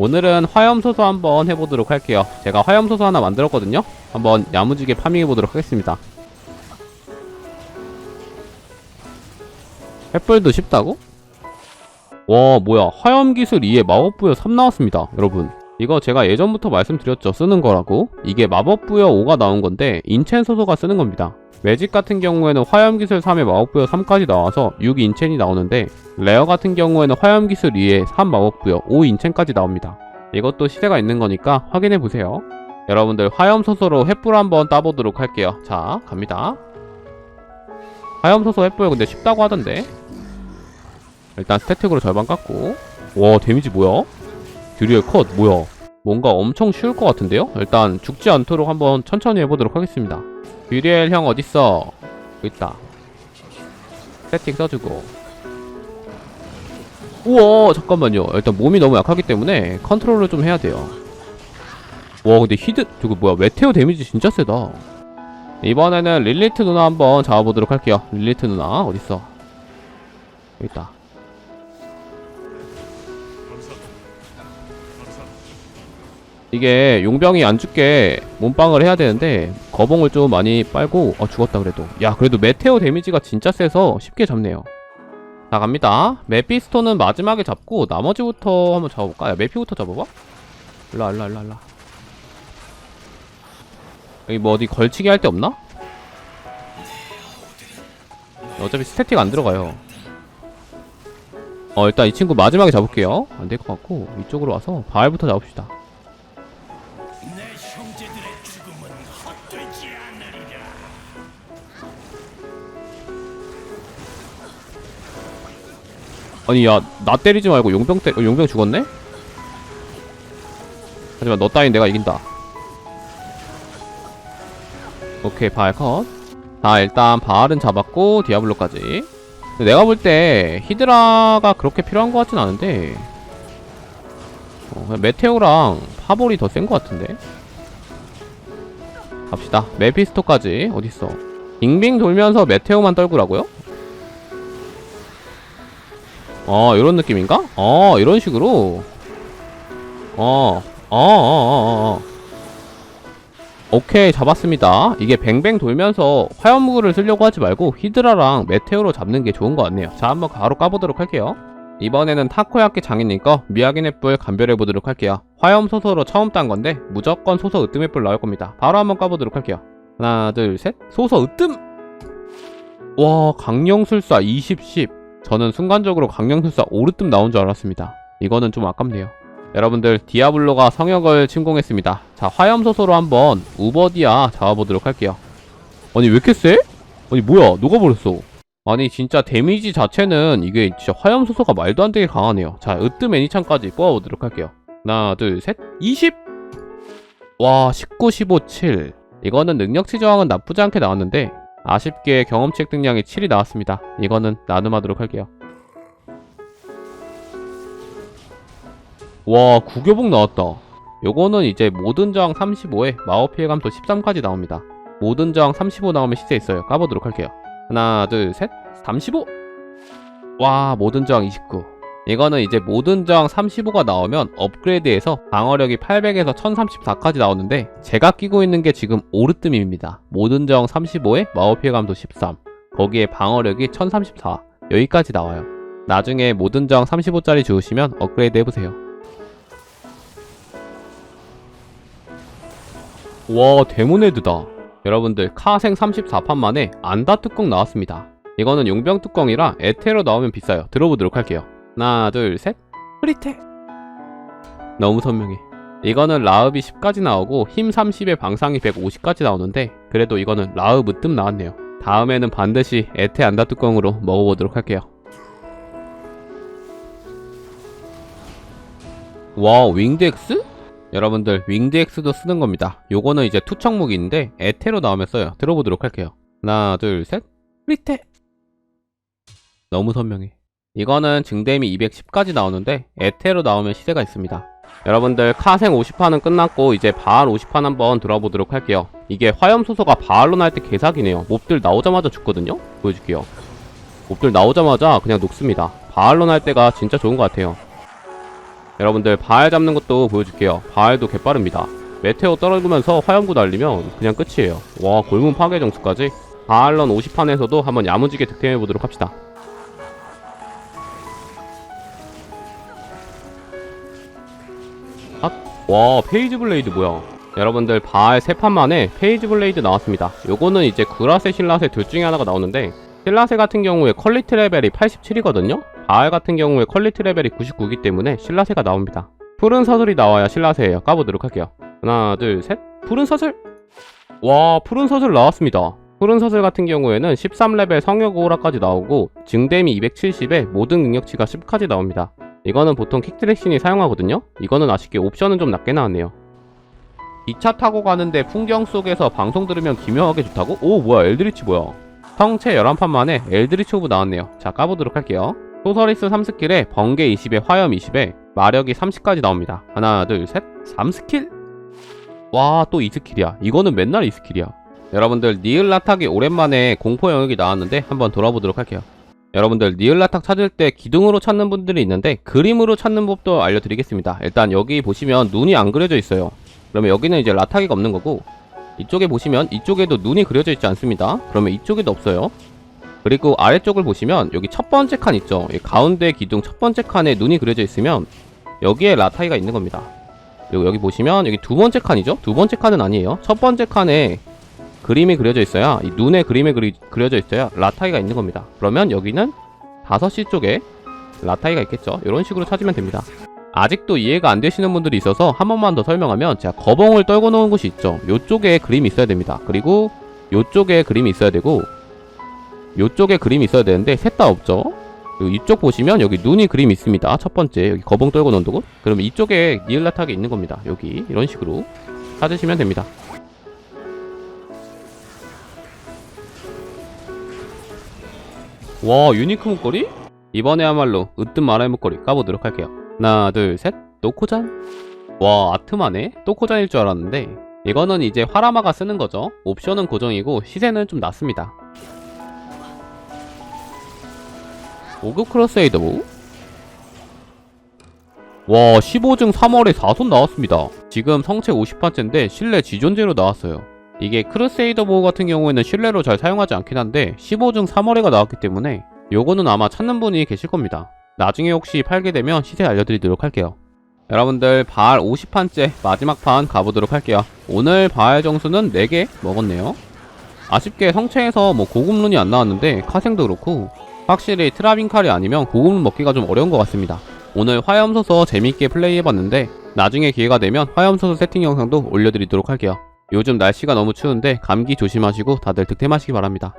오늘은 화염소소 한번 해보도록 할게요. 제가 화염소소 하나 만들었거든요. 한번 야무지게 파밍해보도록 하겠습니다. 횃불도 쉽다고? 와 뭐야. 화염기술 2에 마법부여 3 나왔습니다 여러분 이거 제가 예전부터 말씀드렸죠. 쓰는 거라고. 이게 마법부여 5가 나온 건데 인첸 소소가 쓰는 겁니다. 매직 같은 경우에는 화염기술 3에 마법부여 3까지 나와서 6 인첸이 나오는데 레어 같은 경우에는 화염기술 2에 3 마법부여 5 인첸까지 나옵니다. 이것도 시대가 있는 거니까 확인해 보세요. 여러분들 화염소소로 횃불 한번 따보도록 할게요. 자 갑니다. 화염소소 횃불 근데 쉽다고 하던데. 일단 스태틱으로 절반 깎고. 와 데미지 뭐야? 듀리엘 컷? 뭐야? 뭔가 엄청 쉬울 것 같은데요? 일단 죽지 않도록 한번 천천히 해보도록 하겠습니다. 듀리엘 형 어딨어? 있다. 스태틱 써주고. 우와 잠깐만요. 일단 몸이 너무 약하기 때문에 컨트롤을 좀 해야 돼요. 와 근데 히드 저거 뭐야? 메테오 데미지 진짜 세다. 이번에는 릴리트 누나 한번 잡아보도록 할게요. 릴리트 누나 어딨어? 여기 있다 이게 용병이 안 죽게 몸빵을 해야 되는데 거봉을 좀 많이 빨고 어 죽었다 그래도. 야 그래도 메테오 데미지가 진짜 세서 쉽게 잡네요. 자 갑니다. 메피스토는 마지막에 잡고 나머지부터 한번 잡아볼까? 야 메피부터 잡아봐. 일로와 일로와 일로와 일로와. 여기 뭐 어디 걸치기 할 데 없나? 어차피 스태틱 안 들어가요. 어 일단 이 친구 마지막에 잡을게요. 안 될 것 같고 이쪽으로 와서 바알부터 잡읍시다. 내 형제들의 죽음은 헛되지 않으리라. 아니 야 나 때리지 말고 용병 때 어, 용병 죽었네? 하지만 너 따윈 내가 이긴다. 오케이 바알 컷자 일단 바알은 잡았고 디아블로까지. 내가 볼 때 히드라가 그렇게 필요한 것 같진 않은데. 어, 그냥 메테오랑 파볼이 더 센 것 같은데 갑시다 메피스토까지 어딨어 빙빙 돌면서 메테오만 떨구라고요? 어, 이런 느낌인가? 어, 이런 식으로. 어, 어, 어, 어, 어. 어. 오케이, 잡았습니다. 이게 뱅뱅 돌면서 화염무구를 쓰려고 하지 말고 히드라랑 메테오로 잡는 게 좋은 것 같네요. 자, 한번 바로 까보도록 할게요. 이번에는 타코야끼 장인님 거 미야기네 뿔 감별해보도록 할게요. 화염 소서로 처음 딴 건데 무조건 소서 으뜸의 뿔 나올 겁니다. 바로 한번 까보도록 할게요. 하나, 둘, 셋. 소서 으뜸! 와, 강령술사 20, 10. 저는 순간적으로 강령술사 오르뜸 나온 줄 알았습니다. 이거는 좀 아깝네요. 여러분들 디아블로가 성역을 침공했습니다. 자 화염소소로 한번 우버디아 잡아보도록 할게요. 아니 왜 이렇게 세? 아니 뭐야 녹아버렸어. 아니 진짜 데미지 자체는 이게 진짜 화염소소가 말도 안 되게 강하네요. 자 으뜸 애니창까지 뽑아보도록 할게요. 하나 둘셋 20! 와 19, 15, 7 이거는 능력치 저항은 나쁘지 않게 나왔는데 아쉽게 경험치 획득량이 7이 나왔습니다. 이거는 나눔하도록 할게요. 와, 구교복 나왔다. 요거는 이제 모든 저항 35에 마법 피해 감소 13까지 나옵니다. 모든 저항 35 나오면 시세 있어요. 까보도록 할게요. 하나, 둘, 셋. 35! 와, 모든 저항 29. 이거는 이제 모든 저항 35가 나오면 업그레이드해서 방어력이 800에서 1034까지 나오는데 제가 끼고 있는 게 지금 오르뜸입니다. 모든 저항 35에 마법 피해 감소 13. 거기에 방어력이 1034. 여기까지 나와요. 나중에 모든 저항 35짜리 주우시면 업그레이드 해보세요. 와 데모네드다 여러분들 카생 34판 만에 안다 뚜껑 나왔습니다. 이거는 용병 뚜껑이라 에테로 나오면 비싸요. 들어보도록 할게요. 하나 둘셋. 프리테! 너무 선명해. 이거는 라읍이 10까지 나오고 힘 30에 방상이 150까지 나오는데 그래도 이거는 라읍 으뜸 나왔네요. 다음에는 반드시 에테 안다 뚜껑으로 먹어보도록 할게요. 와 윙드엑스? 여러분들 윙드엑스도 쓰는 겁니다. 요거는 이제 투척 무기인데 에테로 나오면 써요. 들어보도록 할게요. 하나 둘 셋. 리테 너무 선명해. 이거는 증대미 210까지 나오는데 에테로 나오면 시세가 있습니다. 여러분들 카생 50판은 끝났고 이제 바알 50판 한번 들어보도록 할게요. 이게 화염소서가 바알로 날 때 개사기네요. 몹들 나오자마자 죽거든요. 보여줄게요. 몹들 나오자마자 그냥 녹습니다. 바알로 날 때가 진짜 좋은 것 같아요. 여러분들 바알 잡는 것도 보여줄게요. 바알도 개빠릅니다. 메테오 떨어지면서 화염구 날리면 그냥 끝이에요. 와 골문 파괴 정수까지? 바알런 50판에서도 한번 야무지게 득템해보도록 합시다. 아, 와 페이지 블레이드 뭐야? 여러분들 바알 3판 만에 페이지 블레이드 나왔습니다. 요거는 이제 구라세 신라세 둘 중에 하나가 나오는데 신라세 같은 경우에 퀄리티 레벨이 87이거든요? 바알 같은 경우에 퀄리티 레벨이 99이기 때문에 신라세가 나옵니다. 푸른 사슬이 나와야 신라세예요 까보도록 할게요. 하나 둘셋. 푸른 사슬? 와 푸른 사슬 나왔습니다. 푸른 사슬 같은 경우에는 13레벨 성역 오라까지 나오고 증댐이 270에 모든 능력치가 10까지 나옵니다. 이거는 보통 킥드렉신이 사용하거든요? 이거는 아쉽게 옵션은 좀 낮게 나왔네요. 기차 타고 가는데 풍경 속에서 방송 들으면 기묘하게 좋다고? 오 뭐야 엘드리치 뭐야 성체 11판 만에 엘드리치 오브 나왔네요. 자 까보도록 할게요. 소서리스 3스킬에 번개 20에 화염 20에 마력이 30까지 나옵니다. 하나 둘셋. 3스킬? 와 또 2스킬이야. 이거는 맨날 2스킬이야. 여러분들 니을라탁이 오랜만에 공포 영역이 나왔는데 한번 돌아보도록 할게요. 여러분들 니을라탁 찾을 때 기둥으로 찾는 분들이 있는데 그림으로 찾는 법도 알려드리겠습니다. 일단 여기 보시면 눈이 안 그려져 있어요. 그러면 여기는 이제 라타기가 없는 거고 이쪽에 보시면 이쪽에도 눈이 그려져 있지 않습니다. 그러면 이쪽에도 없어요. 그리고 아래쪽을 보시면 여기 첫 번째 칸 있죠? 이 가운데 기둥 첫 번째 칸에 눈이 그려져 있으면 여기에 라타기가 있는 겁니다. 그리고 여기 보시면 여기 두 번째 칸이죠? 두 번째 칸은 아니에요. 첫 번째 칸에 그림이 그려져 있어야 이 눈에 그림이 그리, 그려져 있어야 라타이가 있는 겁니다. 그러면 여기는 5시 쪽에 라타이가 있겠죠? 이런 식으로 찾으면 됩니다 아직도 이해가 안 되시는 분들이 있어서 한 번만 더 설명하면 제가 거봉을 떨궈 놓은 곳이 있죠. 요쪽에 그림이 있어야 됩니다. 그리고 요쪽에 그림이 있어야 되고 요쪽에 그림이 있어야 되는데 셋 다 없죠? 이쪽 보시면 여기 눈이 그림이 있습니다. 첫 번째 여기 거봉 떨궈 놓은 곳. 그러면 이쪽에 니을라탁이 있는 겁니다. 여기. 이런 식으로 찾으시면 됩니다. 와 유니크 목걸이? 이번에야말로 으뜸 마라의 목걸이. 까보도록 할게요 하나 둘 셋. 노코잔 와 아트마네. 또코잔일 줄 알았는데 이거는 이제 화라마가 쓰는 거죠. 옵션은 고정이고 시세는 좀 낮습니다. 5급 크로스에이더 뭐? 와 15증 3월에 4손 나왔습니다. 지금 성체 50판째인데 실내 지존제로 나왔어요. 이게 크루세이더 보호 같은 경우에는 실내로 잘 사용하지 않긴 한데 15중 3월에가 나왔기 때문에 요거는 아마 찾는 분이 계실 겁니다. 나중에 혹시 팔게 되면 시세 알려드리도록 할게요. 여러분들 바알 50판째 마지막 판 가보도록 할게요. 오늘 바알 정수는 4개 먹었네요. 아쉽게 성체에서 뭐 고급룬이 안 나왔는데 카생도 그렇고 확실히 트라빈칼이 아니면 고급룬 먹기가 좀 어려운 것 같습니다. 오늘 화염소서 재밌게 플레이해봤는데 나중에 기회가 되면 화염소서 세팅 영상도 올려드리도록 할게요. 요즘 날씨가 너무 추운데 감기 조심하시고 다들 득템하시기 바랍니다.